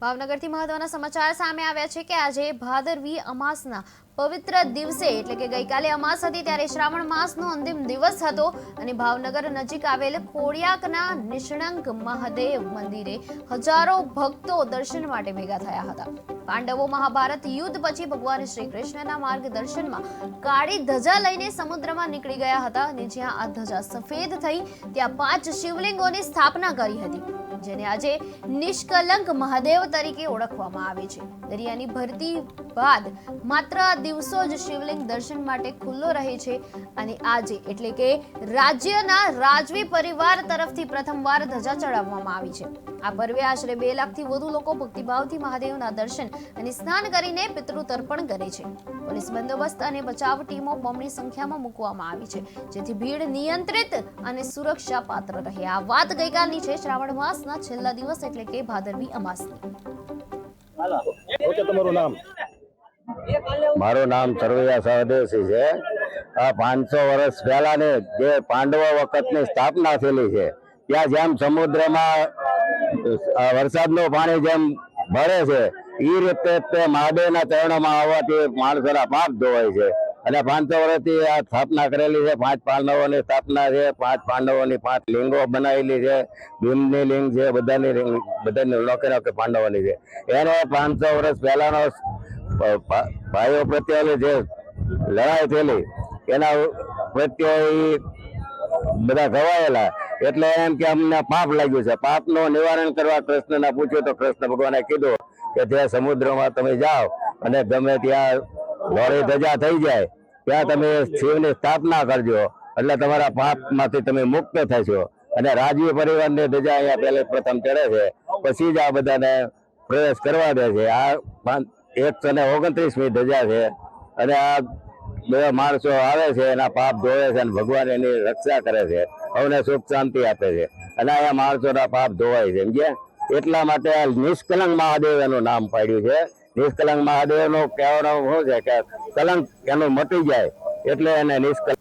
ભાવનગરથી મહત્વના સમાચાર સામે આવ્યા છે કે આજે ભાદરવી અમાસના પવિત્ર દિવસે એટલે કે ગઈકાલે અમાસ હતી ત્યારે શ્રાવણ માસનો અંતિમ દિવસ હતો અને ભાવનગર નજીક આવેલ ખોડિયાકના નિષ્ણંક મહાદેવ મંદિરે હજારો ભક્તો દર્શન માટે ભેગા થયા હતા. પાંડવો મહાભારત યુદ્ધ પછી ભગવાન શ્રી કૃષ્ણના માર્ગદર્શનમાં કાળી ધજા લઈને સમુદ્રમાં નીકળી ગયા હતા અને જ્યાં આ ધજા સફેદ થઈ ત્યાં પાંચ શિવલિંગોની સ્થાપના કરી હતી, જેને આજે નિષ્કલંક મહાદેવ તરીકે ઓળખવામાં આવે છે. દરિયાની ભરતી બાદ માત્ર દિવસો જ શિવલિંગ દર્શન માટે ખુલ્લો રહે છે અને આજે એટલે કે રાજ્યના રાજવી પરિવાર તરફથી પ્રથમવાર ધજા ચડાવવામાં આવી છે. આ પર્વે આશરે બે લાખથી વધુ લોકો ભક્તિભાવથી મહાદેવના દર્શન અને સ્નાન કરીને પિતૃ તર્પણ કરે છે. પોલીસ બંદોબસ્ત અને બચાવ ટીમો બમણી સંખ્યામાં મૂકવામાં આવી છે, જેથી ભીડ નિયંત્રિત અને સુરક્ષા પાત્ર રહે. આ વાત ગઈકાલની છે શ્રાવણ માસના છેલ્લા દિવસ એટલે કે ભાદરવી અમાસની. ઓકે, તમારું નામ? મારું નામ સરવૈયા સહદેવસિંહ છે. આ પાંચસો વર્ષ પહેલાની જે પાંડવો વખતની સ્થાપના થયેલી છે, ત્યાં જેમ સમુદ્રમાં વરસાદનું પાણી જેમ ભરે છે એ રીતે તે મહાદેવના ચરણોમાં આવવાથી માણસોના પાપ ધોવાય છે. અને પાંચસો વર્ષથી આ સ્થાપના કરેલી છે, પાંચ પાંડવોની સ્થાપના છે, પાંચ પાંડવોની પાંચ લિંગો બનાવેલી છે, ભીમની લિંગ છે, બધાની લિંગ, બધાની નોકે પાંડવોની છે. એને પાંચસો વર્ષ પહેલાનો ભાઈઓ પ્રત્યેની જે લડાઈ થયેલી, એના પ્રત્યે બધા ઘવાયેલા. એટલે એમ કે અમને પાપ લાગ્યું છે. પાપનું નિવારણ કરવા કૃષ્ણને પૂછ્યું તો કૃષ્ણ ભગવાને કીધું કે ત્યાં સમુદ્રમાં તમે જાઓ અને ગમે ત્યાં લોરી ધજા થઈ જાય, ત્યાં તમે શિવની સ્થાપના કરજો. એટલે તમારા પાપમાંથી તમે મુક્ત થશો. અને રાજવી પરિવારની ધજા અહીંયા પહેલે પ્રથમ ચડે છે. પછી જ આ બધાને પ્રવેશ કરવા દે છે. આ એકસો ને ઓગણત્રીસમી ધજા છે. અને આ બધા માણસો આવે છે, એના પાપ ધોવે છે અને ભગવાન એની રક્ષા કરે છે, અવને સુખ શાંતિ આપે છે. અને અહીંયા માણસોના પાપ ધોવાય છે, સમજ્યા? એટલા માટે આ નિષ્કલંક મહાદેવ એનું નામ પાડ્યું છે. નિષ્કલંક મહાદેવનું કહેવાનું શું છે કે કલંક એનું મટી જાય, એટલે એને નિષ્કલંક